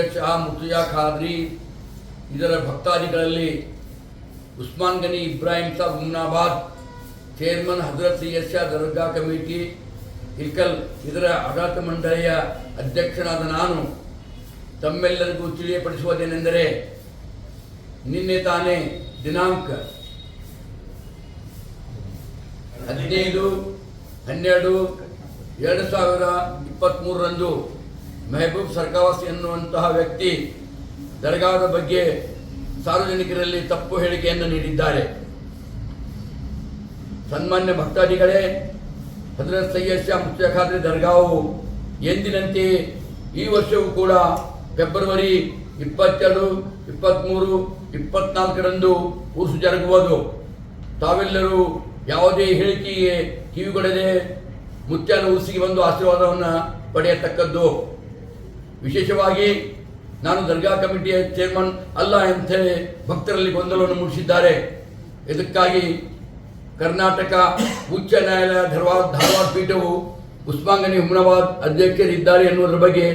ಮುರ್ತುಜಾ ಖಾದ್ರಿ, ಇದರ ಭಕ್ತಾದಿಗಳಲ್ಲಿ ಉಸ್ಮಾನ್ ಗನಿ ಇಬ್ರಾಹಿಂ ಸಾಬ್ ಮುಮ್ನಾಬಾದ್ ಚೇರ್ಮನ್ ಹಜರತ್ ಎಸ್ ಆ ದರ್ಗಾ ಕಮಿಟಿ ಇಲ್ಕಲ್ ಇದರ ಆಡಳಿತ ಮಂಡಳಿಯ ಅಧ್ಯಕ್ಷನಾದ ನಾನು ತಮ್ಮೆಲ್ಲರಿಗೂ ತಿಳಿಯಪಡಿಸುವುದೇನೆಂದರೆ ನಿನ್ನೆ ತಾನೇ ದಿನಾಂಕ ಹದಿನೈದು, ಹನ್ನೆರಡು, ಎರಡು ಸಾವಿರ ಇಪ್ಪತ್ತ್ಮೂರರಂದು ಮೆಹಬೂಬ್ ಸರ್ಕಾವಾಸ್ ಎನ್ನುವಂತಹ ವ್ಯಕ್ತಿ ದರ್ಗಾದ ಬಗ್ಗೆ ಸಾರ್ವಜನಿಕರಲ್ಲಿ ತಪ್ಪು ಹೇಳಿಕೆಯನ್ನು ನೀಡಿದ್ದಾರೆ. ಸನ್ಮಾನ್ಯ ಭಕ್ತಾದಿಗಳೇ, ಹಜರತ್ ಸೈಯದ್ ಶಾ ಮುಖ್ಯ ಖಾದ್ರಿ ದರ್ಗಾವು ಎಂದಿನಂತೆ ಈ ವರ್ಷವೂ ಕೂಡ ಫೆಬ್ರವರಿ ಇಪ್ಪತ್ತೆರಡು, ಇಪ್ಪತ್ತ್ಮೂರು ಇಪ್ಪತ್ನಾಲ್ಕರಂದು ಉರ್ಸು ಜರುಗುವುದು. ತಾವೆಲ್ಲರೂ ಯಾವುದೇ ಹೇಳಿಕೆಗೆ ಕಿವಿಗೊಡದೆ ಮುತ್ಯಾನ ಉಸಿಗೆ ಬಂದು ಆಶೀರ್ವಾದವನ್ನು ಪಡೆಯತಕ್ಕದ್ದು. ವಿಶೇಷವಾಗಿ ನಾನು ದರ್ಗಾ ಕಮಿಟಿಯ ಚೇರ್ಮನ್ ಅಲ್ಲ ಅಂತೇಳಿ ಭಕ್ತರಲ್ಲಿ ಗೊಂದಲವನ್ನು ಮೂಡಿಸಿದ್ದಾರೆ. ಇದಕ್ಕಾಗಿ ಕರ್ನಾಟಕ ಉಚ್ಚ ನ್ಯಾಯಾಲಯ ಧಾರವಾಡ ಧಾರವಾಡ ಪೀಠವು ಉಸ್ಮಾಂಗನಿ ಹುಮ್ನಾಬಾದ್ ಅಧ್ಯಕ್ಷರಿದ್ದಾರೆ ಎನ್ನುವುದರ ಬಗ್ಗೆ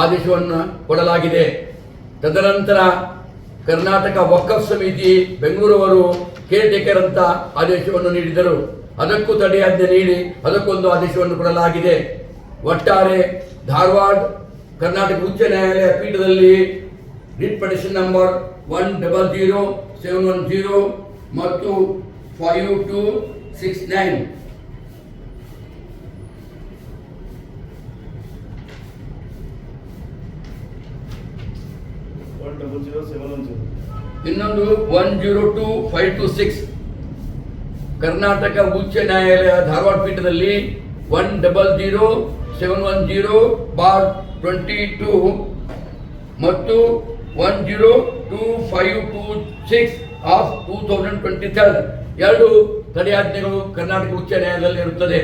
ಆದೇಶವನ್ನು ಕೊಡಲಾಗಿದೆ. ತದನಂತರ ಕರ್ನಾಟಕ ವಕಫ್ ಸಮಿತಿ ಬೆಂಗಳೂರವರು ಕೇರ್ ಟೇಕರ್ ಅಂತ ಆದೇಶವನ್ನು ನೀಡಿದರು. ಅದಕ್ಕೂ ತಡೆಯಾಜ್ಞೆ ನೀಡಿ ಅದಕ್ಕೊಂದು ಆದೇಶವನ್ನು ಕೊಡಲಾಗಿದೆ. ಒಟ್ಟಾರೆ ಧಾರವಾಡ ಕರ್ನಾಟಕ ಉಚ್ಚ ನ್ಯಾಯಾಲಯ ಪೀಠದಲ್ಲಿ writ petition number one double zero seven one zero ಮತ್ತು ಫೈವ್ ಟು ಸಿಕ್ಸ್ ನೈನ್. ಇನ್ನೊಂದು one zero two five two six. Karnataka ಉಚ್ಚ ನ್ಯಾಯಾಲಯ ಧಾರವಾಡ ಪೀಠದಲ್ಲಿ one double zero seven one zero bar twenty two ಮತ್ತು one zero two five two six of two thousand twenty third ಎರಡು ತಡೆಯಾಜ್ಞೆಗಳು ಕರ್ನಾಟಕ ಉಚ್ಚ ನ್ಯಾಯಾಲಯದಲ್ಲಿ ಇರುತ್ತದೆ.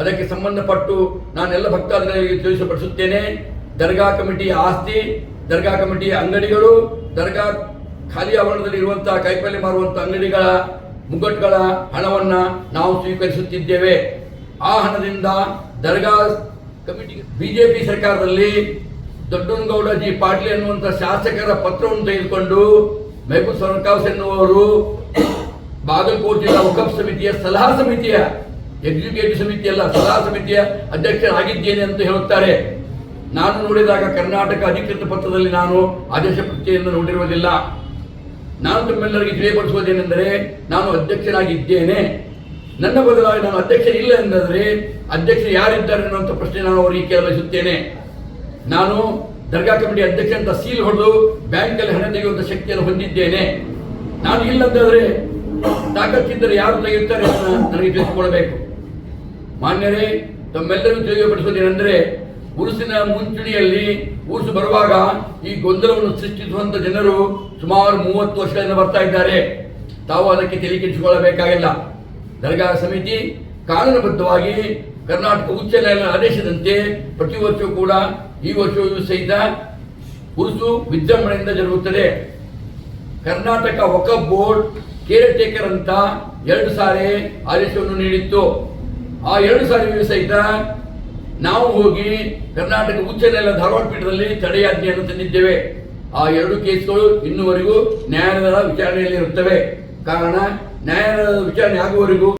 ಅದಕ್ಕೆ ಸಂಬಂಧಪಟ್ಟು ನಾನೆಲ್ಲ ಭಕ್ತಾದಿಗಳಿಗೆ ತಿಳಿಸಪಡಿಸುತ್ತೇನೆ. ದರ್ಗಾ ಕಮಿಟಿಯ ಆಸ್ತಿ, ದರ್ಗಾ ಕಮಿಟಿಯ ಅಂಗಡಿಗಳು, ದರ್ಗಾ ಖಾಲಿ ಆವರಣದಲ್ಲಿ ಇರುವಂತಹ ಕೈಪಲ್ಯ ಮಾರುವಂತಹ ಅಂಗಡಿಗಳ ಮುಗ್ಗಟ್ಟುಗಳ ಹಣವನ್ನು ನಾವು ಸ್ವೀಕರಿಸುತ್ತಿದ್ದೇವೆ. ಆ ಹಣದಿಂದ ದರ್ಗಾ ಬಿಜೆಪಿ ಸರ್ಕಾರದಲ್ಲಿ ದೊಡ್ಡನಗೌಡ ಜಿ ಪಾಟೀಲ್ ಎನ್ನುವಂತ ಶಾಸಕರ ಪತ್ರವನ್ನು ತೆಗೆದುಕೊಂಡು ಮೆಹಬೂಬ್ ಸರ್ಕಾಸ್ ಎನ್ನುವರು ಬಾಗಲಕೋಟೆ ಜಿಲ್ಲಾ ವಕಫ್ ಸಮಿತಿಯ ಸಲಹಾ ಸಮಿತಿಯ, ಎಕ್ಸಿಕ್ಯೂಟಿವ್ ಸಮಿತಿ ಅಲ್ಲ, ಸಲಹಾ ಸಮಿತಿಯ ಅಧ್ಯಕ್ಷರಾಗಿದ್ದೇನೆ ಅಂತ ಹೇಳುತ್ತಾರೆ. ನಾನು ನೋಡಿದಾಗ ಕರ್ನಾಟಕ ಅಧಿಕೃತ ಪತ್ರದಲ್ಲಿ ನಾನು ಆದೇಶ ಪ್ರತಿಯನ್ನು ನೋಡಿರುವುದಿಲ್ಲ. ನಾನು ತಮ್ಮೆಲ್ಲರಿಗೆ ತಿಳಿಯಪಡಿಸುವುದೇನೆಂದರೆ ನಾನು ಅಧ್ಯಕ್ಷನಾಗಿದ್ದೇನೆ. ನನ್ನ ಬದಲಾಗಿ ನಾನು ಅಧ್ಯಕ್ಷ ಇಲ್ಲ ಎಂದಾದರೆ ಅಧ್ಯಕ್ಷ ಯಾರಿದ್ದಾರೆ ಅನ್ನುವಂಥ ಪ್ರಶ್ನೆ ನಾನು ಅವರಿಗೆ ಕೇಳಬಯಸುತ್ತೇನೆ ನಾನು ದರ್ಗಾ ಕಮಿಟಿ ಅಧ್ಯಕ್ಷ ಅಂತ ಸೀಲ್ ಹೊಡೆದು ಬ್ಯಾಂಕಲ್ಲಿ ಹಣ ತೆಗೆಯುವಂಥ ಶಕ್ತಿಯನ್ನು ಹೊಂದಿದ್ದೇನೆ. ನಾನು ಇಲ್ಲಂತಾದರೆ ತಾಕತ್ತಿದ್ದರೆ ಯಾರು ತೆಗೆಯುತ್ತಾರೆ ಅಂತ ನನಗೆ ತಿಳಿಸಿಕೊಡಬೇಕು. ಮಾನ್ಯರೇ, ತಮ್ಮೆಲ್ಲರೂ ತಿಳಿಯಪಡಿಸೋದೇನೆಂದರೆ ಉರುಸಿನ ಮುಂಚೂಣಿಯಲ್ಲಿ ಉರುಸು ಬರುವಾಗ ಈ ಗೊಂದಲವನ್ನು ಸೃಷ್ಟಿಸುವಂಥ ಜನರು ಸುಮಾರು ಮೂವತ್ತು ವರ್ಷಗಳಿಂದ ಬರ್ತಾ ಇದ್ದಾರೆ. ತಾವು ಅದಕ್ಕೆ ತಲೆ ಕೆಡಿಸಿಕೊಳ್ಳಬೇಕಾಗಿಲ್ಲ. ದರ್ಗಾ ಸಮಿತಿ ಕಾನೂನುಬದ್ಧವಾಗಿ ಕರ್ನಾಟಕ ಉಚ್ಚ ನ್ಯಾಯಾಲಯ ಆದೇಶದಂತೆ ಪ್ರತಿ ವರ್ಷವೂ ಕೂಡ ಈ ವರ್ಷವೂ ಸಹಿತ ಉರುಸು ವಿಜೃಂಭಣೆಯಿಂದ ಜರುಗುತ್ತದೆ. Karnataka Waqf board care taker ಅಂತ ಎರಡು ಸಾರಿ ಆದೇಶವನ್ನು ನೀಡಿತ್ತು. ಆ ಎರಡು ಸಾರಿ ಸಹಿತ ನಾವು ಹೋಗಿ ಕರ್ನಾಟಕ ಉಚ್ಚ ನ್ಯಾಯಾಲಯ ಧಾರವಾಡ ಪೀಠದಲ್ಲಿ ತಡೆಯಾಜ್ಞೆಯನ್ನು ತಂದಿದ್ದೇವೆ. ಆ ಎರಡು ಕೇಸ್ಗಳು ಇನ್ನುವರೆಗೂ ನ್ಯಾಯಾಲಯದ ವಿಚಾರಣೆಯಲ್ಲಿ ಇರುತ್ತವೆ ಕಾರಣ, ನ್ಯಾಯಾಲಯದ ವಿಚಾರಣೆ ಆಗುವವರೆಗೂ